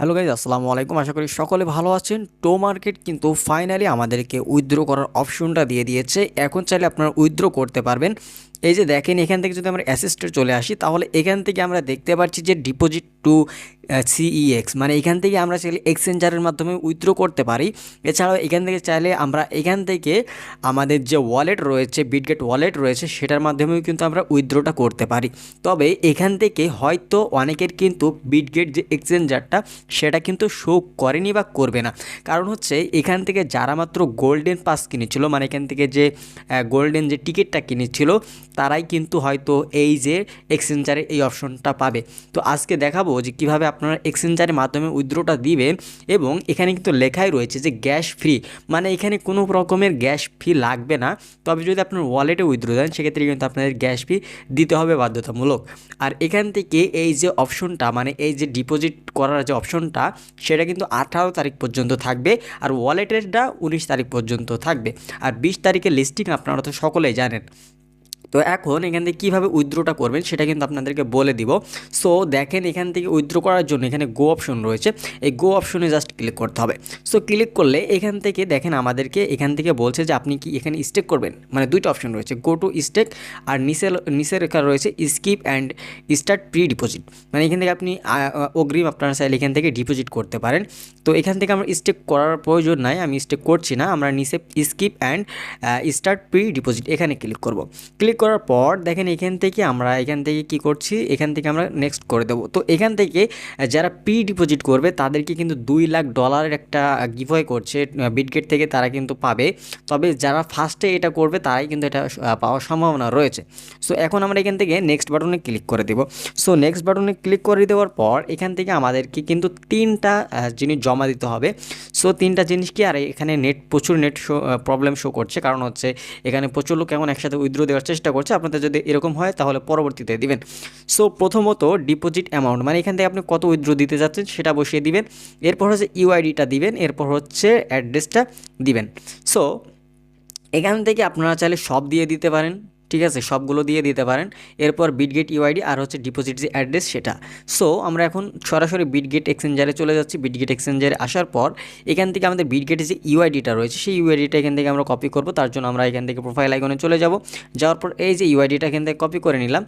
Hello guys আসসালামু আলাইকুম। আশা করি সকলে ভালো আছেন। টো মার্কেট কিন্তু ফাইনালি আমাদেরকে উইথড্র করার অপশনটা দিয়ে দিয়েছে। এখন চাইলে আপনারা উইথড্র করতে পারবেন। এই যে দেখেন, এখান থেকে যদি আমরা অ্যাসিস্টে চলে আসি, তাহলে এখান থেকে আমরা দেখতে পাচ্ছি যে ডিপোজিট টু সিইএক্স মানে এখান থেকে আমরা চাইলে এক্সচেঞ্জারের মাধ্যমে উইথড্র করতে পারি। এছাড়াও এখান থেকে চাইলে আমরা এখান থেকে আমাদের যে ওয়ালেট রয়েছে বিটগেট ওয়ালেট রয়েছে, সেটার মাধ্যমেও কিন্তু আমরা উইথড্রটা করতে পারি। তবে এখান থেকে হয়তো অনেকের কিন্তু বিটগেট যে এক্সচেঞ্জারটা সেটা কিন্তু শো করেনি বা করবে না। কারণ হচ্ছে এখান থেকে যারা মাত্র গোল্ডেন পাস কিনেছিল মানে এখান থেকে যে গোল্ডেন যে টিকিটটা কিনেছিল তারাই কিন্তু হয়তো এই যে এক্সচেঞ্জারের এই অপশনটা পাবে। তো আজকে দেখাবো যে কীভাবে আপনারা এক্সচেঞ্জারের মাধ্যমে উইথড্রটা দিবেন এবং এখানে কিন্তু লেখাই রয়েছে যে গ্যাস ফ্রি। মানে এখানে কোনো রকমের গ্যাস ফি লাগবে না। তবে যদি আপনার ওয়ালেটে উইথড্র দেন, সেক্ষেত্রে কিন্তু আপনাদের গ্যাস ফি দিতে হবে বাধ্যতামূলক। আর এখান থেকে এই যে অপশনটা মানে এই যে ডিপোজিট করার যে অপশনটা, সেটা কিন্তু আঠারো তারিখ পর্যন্ত থাকবে আর ওয়ালেটেরটা উনিশ তারিখ পর্যন্ত থাকবে। আর বিশ তারিখের লিস্টিং আপনারা তো সকলেই জানেন। তো এখন এখান থেকে কীভাবে উইথড্রোটা করবেন সেটা কিন্তু আপনাদেরকে বলে দিব। সো দেখেন এখান থেকে উইথড্রো করার জন্য এখানে গো অপশন রয়েছে। এই গো অপশনে জাস্ট ক্লিক করতে হবে। সো ক্লিক করলে এখান থেকে দেখেন আমাদেরকে এখান থেকে বলছে যে আপনি কি এখানে স্টেক করবেন? মানে দুইটা অপশন রয়েছে, গো টু স্টেক আর নিচে নিচে রেখা রয়েছে skip and start pre deposit মানে এখান থেকে আপনি অগ্রিম আপনারা চাইলে এখান থেকে ডিপোজিট করতে পারেন। তো এখান থেকে আমরা স্টেক করার প্রয়োজন নাই, আমি স্টেক করছি না, আমরা নিচে skip and start pre deposit এখানে ক্লিক করব। ক্লিক করার পর দেখেন এখান থেকে আমরা এখান থেকে কি করছি? এখান থেকে আমরা নেক্সট করে দেবো। তো এখান থেকে যারা প্রি ডিপোজিট করবে, তাদেরকে কিন্তু দুই লাখ ডলারের একটা গিভওয়ে করছে বিটগেট থেকে তারা কিন্তু পাবে। তবে যারা ফার্স্টে এটা করবে, তারাই কিন্তু এটা পাওয়ার সম্ভাবনা রয়েছে। সো এখন আমরা এখান থেকে নেক্সট বাটনে ক্লিক করে দেব। সো নেক্সট বাটনে ক্লিক করে দেওয়ার পর, এখান থেকে আমাদেরকে কিন্তু তিনটা জিনিস জমা দিতে হবে। সো তিনটা জিনিস কি? আর এখানে নেট প্রচুর নেট শো প্রবলেম শো করছে। কারণ হচ্ছে, এখানে প্রচুর লোক এখন একসাথে উইথড্র দেওয়ার চেষ্টা করছে, আপনাদের যদি এরকম হয় তাহলে পরবর্তীতে দিবেন। সো প্রথমত ডিপোজিট অ্যামাউন্ট মানে এখান থেকে আপনি কত উইথড্র দিতে যাচ্ছেন সেটা বসিয়ে দিবেন। এরপর হচ্ছে ইউআইডিটা দিবেন, এরপর হচ্ছে অ্যাড্রেসটা দিবেন। সো এখান থেকে আপনারা চাইলে সব দিয়ে দিতে পারেন। ঠিক আছে, সবগুলো দিয়ে দিতে পারেন। এরপর বিটগেট ইউআইডি আর হচ্ছে ডিপোজিট যে অ্যাড্রেস সেটা। সো আমরা এখন সরাসরি বিটগেট এক্সচেঞ্জারে চলে যাচ্ছি। বিটগেট এক্সচেঞ্জারে আসার পর এখান থেকে আমাদের বিটগেটের যে ইউআইডিটা রয়েছে, সেই ইউআইডিটা এখান থেকে আমরা কপি করব। তার জন্য আমরা এখান থেকে প্রোফাইল আইকনে চলে যাব। যাওয়ার পর এই যে ইউআইডিটা এখান থেকে কপি করে নিলাম।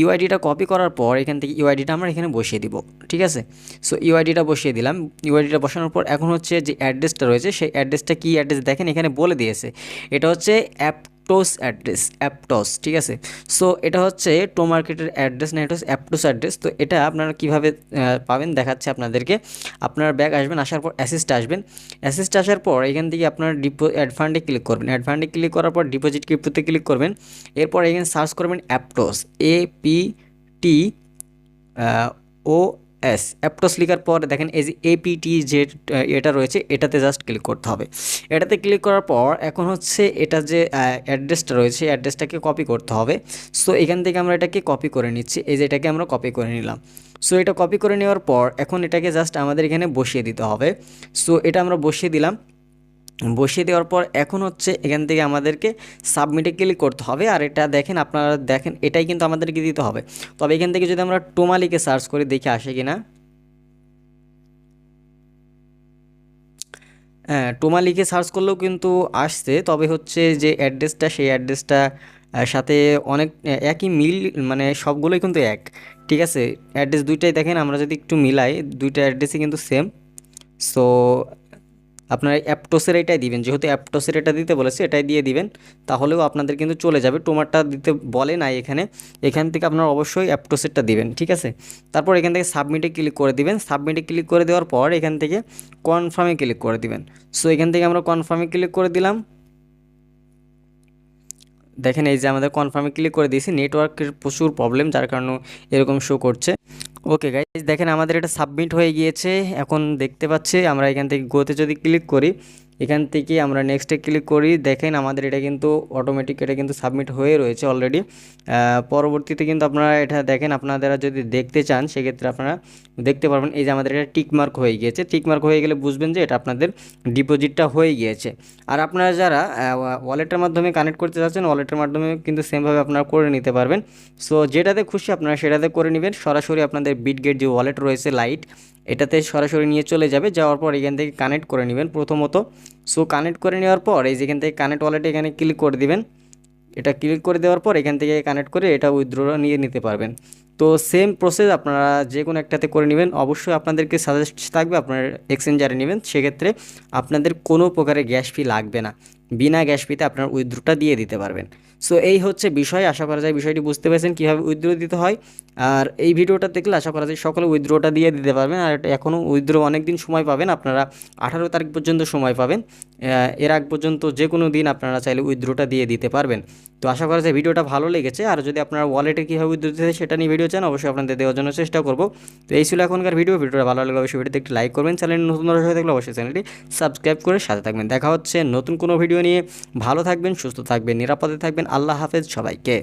ইউআইডিটা কপি করার পর এখান থেকে ইউআইডিটা আমরা এখানে বসিয়ে দিব। ঠিক আছে? সো ইউআইডিটা বসিয়ে দিলাম। ইউআইডিটা বসানোর পর এখন হচ্ছে যে অ্যাড্রেসটা রয়েছে, সেই অ্যাড্রেসটা কী অ্যাড্রেস দেখেন, এখানে বলে দিয়েছে। এটা হচ্ছে অ্যাপ অ্যাপটোস অ্যাড্রেস অ্যাপটস ঠিক আছে? সো এটা হচ্ছে টো মার্কেটের অ্যাড্রেস না, এটা হচ্ছে অ্যাপটোস অ্যাড্রেস তো এটা আপনারা কীভাবে পাবেন? দেখাচ্ছে আপনাদেরকে। আপনার ব্যাগ আসবেন, আসার পর অ্যাসিস্ট আসবেন। অ্যাসিস্ট আসার পর এখান থেকে আপনার ডিপো অ্যাড ফান্ডে ক্লিক করবেন। অ্যাড ফান্ডে ক্লিক করার পর ডিপোজিট ক্রিপ্টোতে ক্লিক করবেন। এরপর এখানে সার্চ করবেন অ্যাপটোস A P T O S অ্যাপটস লেখার পর দেখেন এই যে এপিটি যে এটা রয়েছে, এটাতে জাস্ট ক্লিক করতে হবে। এটাতে ক্লিক করার পর এখন হচ্ছে এটা যে অ্যাড্রেসটা রয়েছে অ্যাড্রেসটাকে কপি করতে হবে। সো এখান থেকে আমরা এটাকে কপি করে নিচ্ছি, এই যে এটাকে আমরা কপি করে নিলাম। সো এটা কপি করে নেওয়ার পর এখন এটাকে জাস্ট আমাদের এখানে বসিয়ে দিতে হবে। সো এটা আমরা বসিয়ে দিলাম। বসিয়ে দেওয়ার পর এখন হচ্ছে এখান থেকে আমাদেরকে সাবমিটে ক্লিক করতে হবে। আর এটা দেখেন, আপনারা দেখেন, এটাই কিন্তু আমাদেরকে দিতে হবে। তবে এখান থেকে যদি আমরা টোমালিকে সার্চ করে দেখে আসে কি না হ্যাঁ টোমালিকে সার্চ করলেও কিন্তু আসছে। তবে হচ্ছে যে অ্যাড্রেসটা সেই অ্যাড্রেসটা সাথে অনেক একই মিল মানে সবগুলোই কিন্তু এক। ঠিক আছে? অ্যাড্রেস দুইটাই দেখেন, আমরা যদি একটু মিলাই, দুইটা অ্যাড্রেসই কিন্তু সেম সো আপনার অ্যাপটোসের এটাই দিবেন। যেহেতু অ্যাপটোসের এটা দিতে বলেছে, এটাই দিয়ে দিবেন। তাহলেও আপনাদের কিন্তু চলে যাবে। টোমারটা দিতে বলে নাই এখানে। এখান থেকে আপনারা অবশ্যই অ্যাপটোসেরটা দিবেন, ঠিক আছে? তারপর এখান থেকে সাবমিটে ক্লিক করে দিবেন। সাবমিটে ক্লিক করে দেওয়ার পর এখান থেকে কনফার্মে ক্লিক করে দিবেন। সো এখান থেকে আমরা কনফার্মে ক্লিক করে দিলাম। দেখেন এই যে আমাদের কনফার্মে ক্লিক করে দিয়েছি। নেটওয়ার্কের প্রচুর প্রবলেম যার কারণে এরকম শো করছে। ওকে গাইজ দেখেন আমাদের এটা সাবমিট হয়ে গিয়েছে। এখন দেখতে পাচ্ছি, আমরা এখান থেকে গোতে যদি ক্লিক করি এখান থেকে আমরা নেক্সটে ক্লিক করি, দেখেন আমাদের এটা কিন্তু অটোমেটিক এটা কিন্তু সাবমিট হয়ে রয়েছে অলরেডি পরবর্তীতে কিন্তু আপনারা এটা দেখেন, আপনারা যদি দেখতে চান, সেক্ষেত্রে আপনারা দেখতে পারবেন, এই যে আমাদের এটা টিকমার্ক হয়ে গিয়েছে। টিকমার্ক হয়ে গেলে বুঝবেন যে এটা আপনাদের ডিপোজিটটা হয়ে গিয়েছে। আর আপনারা যারা ওয়ালেটের মাধ্যমে কানেক্ট করতে চাচ্ছেন ওয়ালেটের মাধ্যমে কিন্তু সেমভাবে আপনারা করে নিতে পারবেন। সো যেটাতে খুশি আপনারা সেটাতে করে নেবেন। সরাসরি আপনাদের বিটগেট যে ওয়ালেট রয়েছে লাইট এটাতে সরাসরি নিয়ে চলে যাবে, যাওয়ার পর এখান থেকে কানেক্ট করে নেবেন প্রথমত। সো কানেক্ট করে নেওয়ার পর এই যেখান থেকে কানেক্ট ওয়ালেটে এখানে ক্লিক করে দিবেন। এটা ক্লিক করে দেওয়ার পর এখান থেকে কানেক্ট করে এটা উইথড্র নিয়ে নিতে পারবেন। তো সেম প্রসেস আপনারা যে কোনো একটাতে করে নেবেন। অবশ্যই আপনাদেরকে সাজেস্ট থাকবে, আপনার এক্সচেঞ্জারে নেবেন, সেক্ষেত্রে আপনাদের কোনো প্রকারের গ্যাস ফি লাগবে না। বিনা গ্যাস ফিতে আপনার উইথড্রোটা দিয়ে দিতে পারবেন। সো এই হচ্ছে বিষয়। আশা করা যায় বিষয়টি বুঝতে পেরেছেন কীভাবে উইথড্রো দিতে হয়। আর এই ভিডিওটা দেখলে আশা করা যায় সকলে উইথড্রোটা দিয়ে দিতে পারবেন। আর এখনও উইথড্রো অনেক দিন সময় পাবেন। আপনারা আঠারো তারিখ পর্যন্ত সময় পাবেন। এর আগ পর্যন্ত যে কোনো দিন আপনারা চাইলে উইথড্রটা দিয়ে দিতে পারবেন। তো আশা করা যায় ভিডিওটা ভালো লেগেছে। আর যদি আপনার ওয়ালেটে কীভাবে উইথড্র দিতে সেটা নিয়ে ভিডিও চান, অবশ্যই আপনাদের দেওয়ার জন্য চেষ্টা করব। তো এই ছিল এখনকার ভিডিও ভিডিওটা ভালো লাগলে অবশ্যই ভিডিওতে একটি লাইক করবেন। চ্যানেল নতুন দর্শক থাকলে অবশ্যই চ্যানেলটি সাবস্ক্রাইব করে সাথে থাকবেন। দেখা হচ্ছে নতুন কোনো ভিডিও নিয়ে। ভালো থাকবেন, সুস্থ থাকবেন, নিরাপদে থাকবেন। আল্লাহ হাফেজ সবাইকে।